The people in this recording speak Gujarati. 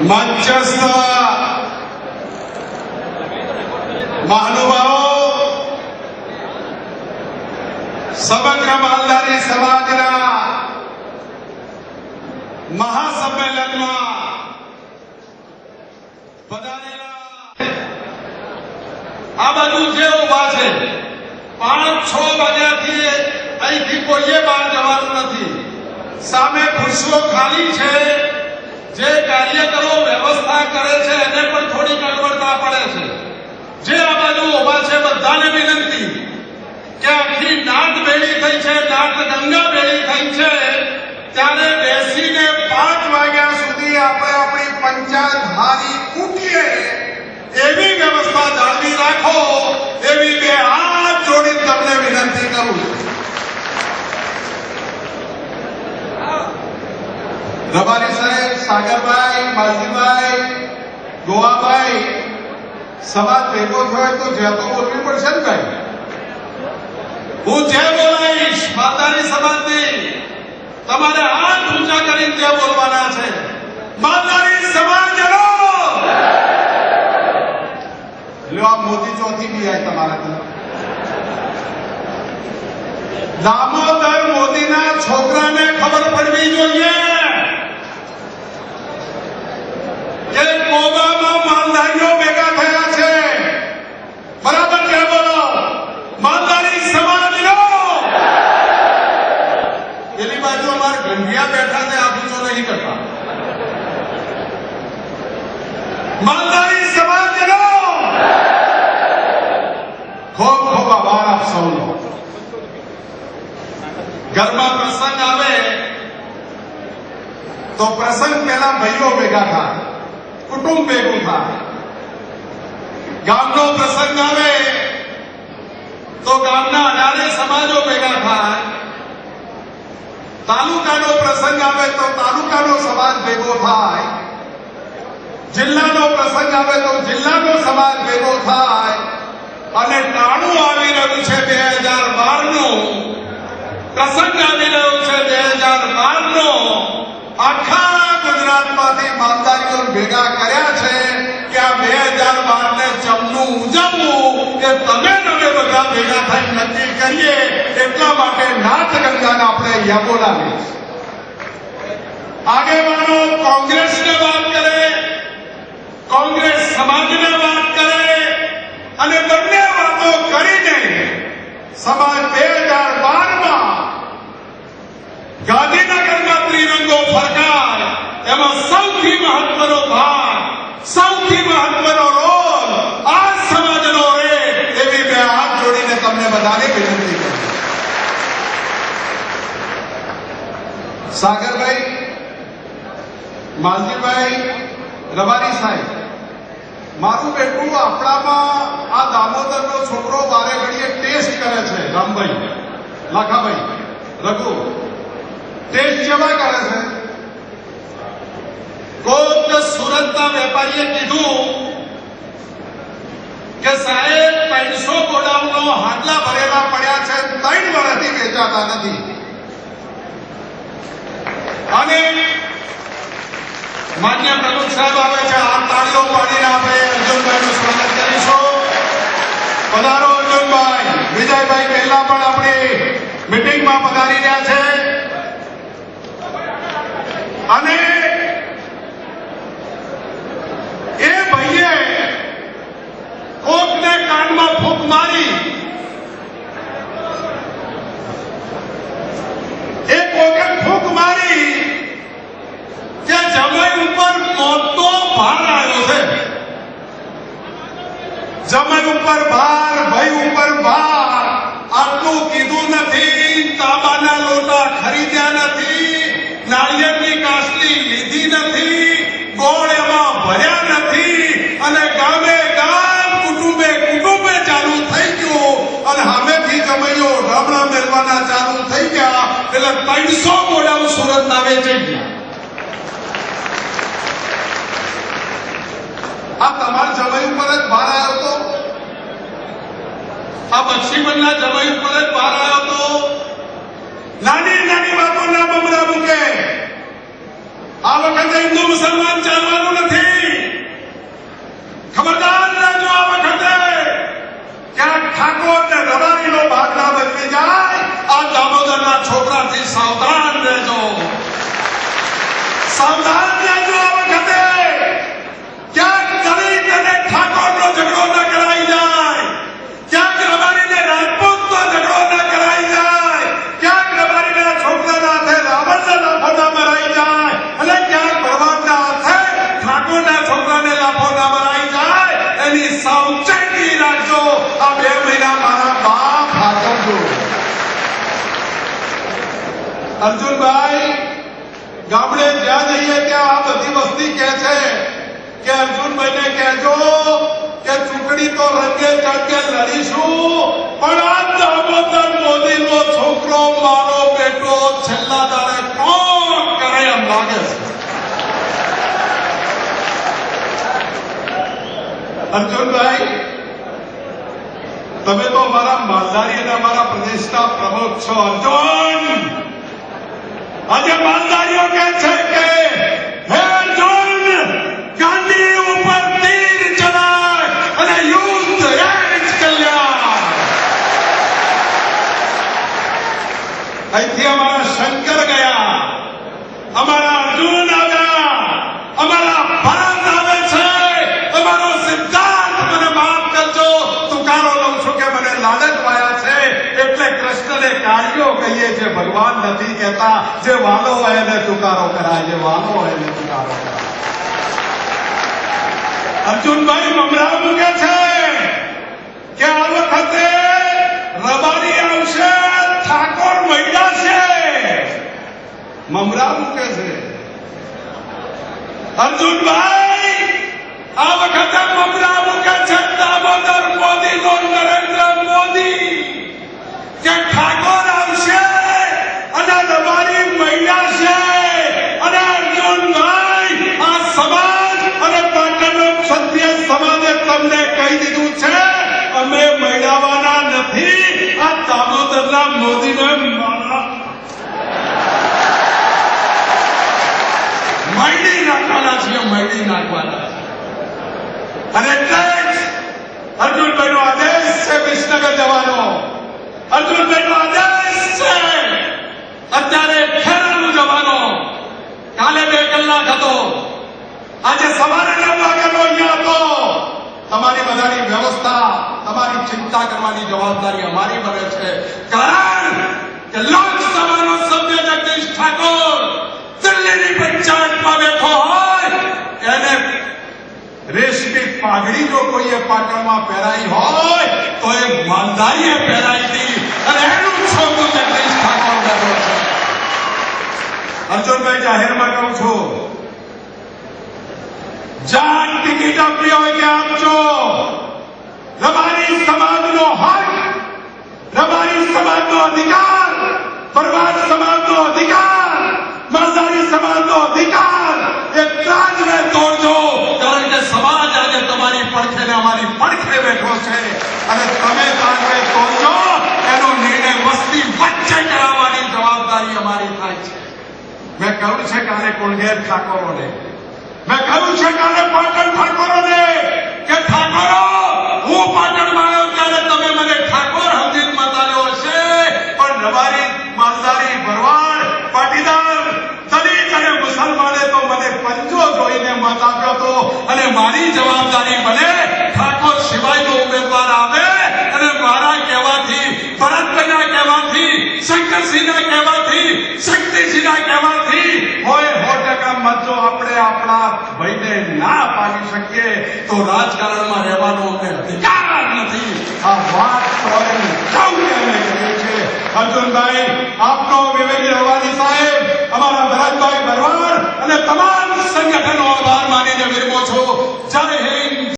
મંચસ્થ મહાનુભાવો સમગ્ર માલધારી સમાજના મહાસંમેલનમાં પધારેલા આ બાજુ જે ઊભા છે, પાંચ છ વાગ્યાથી અહીંથી કોઈએ બહાર જવાનું નથી. સામે ખુરશીઓ ખાલી છે. જે કાર્યકરો વ્યવસ્થા કરે છે, એને પણ થોડી અગવડતા પડે છે. જે આ બાજુ ઊભા છે, બધાને વિનંતી કે આખી નાદ ભેળી થઈ છે નાદ ગંગા ભેળી થઈ છે, ત્યારે બેસીને પાંચ વાગ્યા સુધી આપણે આપણી પંચાયત હારી કૂટીએ, એવી વ્યવસ્થા જાળવી રાખો, એવી બે હાથ જોડી તમને વિનંતી કરું છું. રબારી સાહેબ માસીભાઈ, ગોવાભાઈ સમાજ ભેગો થયો તો જ્યાં તો બોલવી પડશે ને ભાઈ? હું જે બોલાવીશ માતાની સમાજની, તમારે હાથ ઊંચા કરીને જે બોલવાના છે. માતાની સમાજ લ્યો, આ મોતી ચોથી બી આવી તમારા તરફ દામોદર મોદીના છોકરાને ખબર પડવી જોઈએ કે કોબામાં માલધારીઓ ભેગા થયા છે બરાબર કે બોલો માલધારી સમાજનો એની બાજુ અમારે ગંઢિયા બેઠા છે આ પૂછો નહીં કરતા માલધારી સમાજનો ખૂબ ખૂબ આભાર આપ સૌનો ઘરમાં પ્રસંગ આવે તો પ્રસંગ પહેલા ભાઈઓ ભેગા થાય કુટુંબ ભેગું થાય ગામનો પ્રસંગ આવે તો ગામના અઢારે સમાજો ભેગા થાય તાલુકાનો પ્રસંગ આવે તો તાલુકાનો સમાજ ભેગો થાય જિલ્લાનો પ્રસંગ આવે તો જિલ્લાનો સમાજ ભેગો થાય. અને ટાણું આવી રહ્યું છે બે હજાર બારનું. પ્રસંગ આવી રહ્યો છે બે હજાર બારનો. આખા ગુજરાતમાંથી માલદારીઓ ભેગા કર્યા છે કે આ બે હજાર બાર ને જમનું ઉજવવું એ તમે તમે બધા ભેગા થઈ નક્કી કરીએ, એટલા માટે નાથ ગંગાને આપણે અહીંયા લાવીએ આગેવાનો, કોંગ્રેસને સમાજને વાત કરે અને બંને વાતો કરીને સમાજ બે હજાર બારમાં ગાંધીનગરમાં ત્રિરંગો ફરકાર, એમાં સૌથી મહત્વનો ભાગ, સૌથી મહત્વનો રોલ આ સમાજનો રે એવી મેં હાથ જોડીને તમને બધાને વિનંતી કરી સાગરભાઈ માલજીભાઈ રબારી સાહેબ મારું બેટું આપણામાં આ દામોદરનો છોકરો બારે ઘડીએ ટેસ્ટ કરે છે, રામભાઈ. લાખાભાઈ. રઘુ. ટેસ્ટ કેવા કરે છે? કોક સુરતના વેપારીએ કીધું કે સાહેબ ત્રણસો ગોડાઉનો હાટલા ભરેલા પડ્યા છે, ત્રણ વર્ષથી વેચાતા નથી. અને માન્ય પ્રમુખ સાહેબ આવે છે, આ તાળીઓ પાડીને આપણે અર્જુનભાઈનું સ્વાગત કરીશું. પધારો અર્જુનભાઈ. વિજયભાઈ પહેલા પણ આપણી મિટિંગમાં પધારી રહ્યા છે. અને એ ભાઈએ કોકને કાનમાં ફૂંક મારી એ કોકે ફૂંક મારી કે જમાઈ ઉપર મોટો ભાર આવ્યો છે જમાઈ ઉપર ભાર, ભય ઉપર ભાર. આટલું કીધું નથી, તાંબાના લોટા ખરીદ્યા નથી, નાળિયેરની કાસલી લીધી નથી, ગોળ એમાં ભર્યા નથી, અને ગામે ગામ, કુટુંબે કુટુંબે ચાલુ થઈ ગયું. અને સામેથી જમાઈઓ રમણા મેળવાના ચાલુ થઈ ગયા. એટલે ત્રણસો ગોળાઓ સુરતના વેચાઈ ગયા. આ તમારા જમાઈ ઉપર જ ભાર આ બક્ષીબનના જમાઈ ઉપર જ બહાર આવ્યો તો નાની નાની વાતોના બમડા મૂકે. આ વખતે હિન્દુ મુસલમાન ચાલવાનું નથી. ખબરદાર રહેજો આ વખતે. અર્જુનભાઈ, ગામડે જ્યાં જઈએ ત્યાં આ બધી વસ્તી કહે છે કે અર્જુનભાઈને કહેજો કે ચૂંટણી તો રંગે ચડકે લડીશું, પણ આ દામોદર મોદીનો છોકરો, મારો બેટો છેલ્લા દાડે કોણ કરે એમ લાગે છે? અર્જુનભાઈ, તમે તો અમારા માલધારી અને અમારા પ્રદેશના પ્રમુખ છો. અર્જુન! આજે માલધારીઓ કહે છે કે હે અર્જુન ગાંધી ઉપર તીર ચલાય અને યુદ્ધ એ જ કલ્યાણ અહીંથી અમારા શંકર ગયા અમારા અર્જુન આવ્યા અમારા ભરત આવે છે અમારો સિદ્ધાર્થ મને માફ કરજો તુકારો લઉં છું કે મને લાલચ વાયા છે એટલે કૃષ્ણને કહીએ ભગવાન નથી કહેતા, જે વાલો હોય એને ચુકારો કરાય, જે વાલો હોય એને ચુકારો કરાય. અર્જુનભાઈ મમરા મૂકે છે કે આ વખતે રબારી આવશે, ઠાકોર મહિલા છે. મમરા મૂકે છે. અર્જુનભાઈ, આ વખતે મમરા મૂકે છે. દામોદર મોદી નો નરેન્દ્ર મોદી કે ઠાકોર આવશે અને રબારી મહિલા છે અને અર્જુનભાઈ આ સમાજ અને પાટણનો ક્ષત્રિય સમાજે તમને કહી દીધું છે અમે મહિલાવાના નથી આ દામોદરના મોદીને મારા મળી નાખવાના છીએ મળી નાખવાના અને અર્જુનભાઈ નો આદેશ છે વિસનગર જવાનો. અર્જુનભાઈ નો આદેશ છે. અત્યારે ખેરાલુ જવાનો. કાલે બે કલાક હતો. આજે સવારે નવ વાગ્યાનો અહીંયા હતો. તમારી બધાની વ્યવસ્થા, તમારી ચિંતા કરવાની જવાબદારી અમારી બને છે. કારણ કે લોકસભાનો સભ્ય જગદીશ ઠાકોર દિલ્હીની પંચાયતમાં બેઠો હોય એને રેશમી પાઘડી જો કોઈએ પાટણમાં પહેરાઈ હોય, તો એ માલધારીએ પહેરાઈ હતી અને એનું છોકરું છે અર્જુનભાઈ, જાહેરમાં કહું છું, જાન ટિકિટ આપી હોય કે આપજો. રબારી સમાજનો હક રબારી સમાજનો અધિકાર પરમાર સમાજનો અધિકાર માલધારી સમાજનો અધિકાર એ ત્રાજને તોડજો કારણ કે સમાજ આજે તમારી પડખે ને અમારી પડખે બેઠો છે અને તમે તાંડવે તોડજો એનો નિર્ણય વસ્તી વચ્ચે કરાવવાની જવાબદારી અમારી થાય છે મેં કહ્યું છે કાલે કુળઘેર ઠાકોરોને. મેં કહ્યું છે કાલે પાટણ ઠાકોરોને કે ઠાકોરો, હું પાટણમાં આવ્યો ત્યારે તમે મને ઠાકોર સમજી મતાવ્યો હશે. પણ નવારી માલદારી ભરવાડ, પાટીદાર, દલિત અને મુસલમાને તો મને પંજો જોઈને મત આપ્યો હતો. અને મારી જવાબદારી બને ઠાકોર સિવાયનો ઉમેદવાર આવે અને મારા કહેવાથી ભરતભાઈના કહેવાથી, શંકરસિંહના કહેવાથી, શક્તિસિંહના કહેવાથી આપણે આપણા ભાઈને ના પાડી શકીએ, તો રાજકારણમાં રહેવાનો અમને અધિકાર નથી. આ વાત સૌને અમે કરીએ છીએ. અર્જુનભાઈ, આપનો વિવેક રહેવાની સાહેબ, અમારા ભરતભાઈ ભરવાડ અને તમામ સંગઠનો આભાર માનીને વિરમો છો. જય હિન્દ.